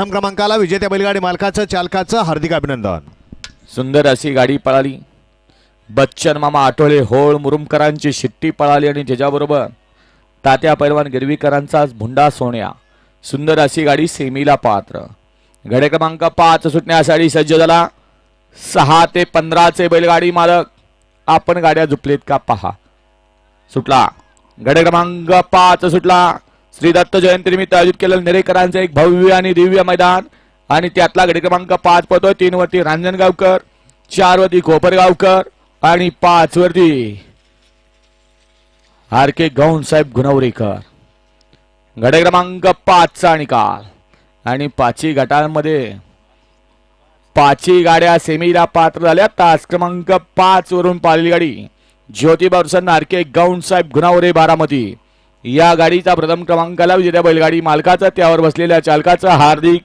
प्रथम क्रमांकाला विजेत्या बैलगाडी मालकाचं चालकाचं हार्दिक अभिनंदन. सुंदर अशी गाडी पळाली. बच्चन मामा आठवले होळ मुरुमकरांची शिट्टी पळाली आणि त्याच्याबरोबर तात्या पैलवान गिरवीकरांचा भुंडा सोन्या. सुंदर अशी गाडी सेमीला पात्र. घडे क्रमांक पाच सुटण्यासाठी सज्ज झाला. सहा ते पंधराचे बैलगाडी मालक. आपण गाड्या झुपलेत का पहा. सुटला. गडे क्रमांक पाच सुटला. श्री दत्त जयंतीनिमित्त आयोजित केलेलं नेरेकरांचं एक भव्य आणि दिव्य मैदान. आणि त्यातला गडी क्रमांक पाच पडतोय. तीन वरती रांजणगावकर चार वरती कोपरगावकर आणि पाच वरती आर के गौंडसाहेब साहेब गुणवरेकर. गडे क्रमांक पाचचा निकाल आणि पाचही गटांमध्ये पाचही गाड्या सेमीला पात्र झाल्या. तास क्रमांक पाच वरून पाहिलेली गाडी ज्योतिबा प्रसन्न आर के गौंडसाहेब साहेब गुणावरे बारामती. या गाडीचा प्रथम क्रमांकाला विजेत्या बैलगाडी मालकाचा त्यावर बसलेल्या चालकाचा हार्दिक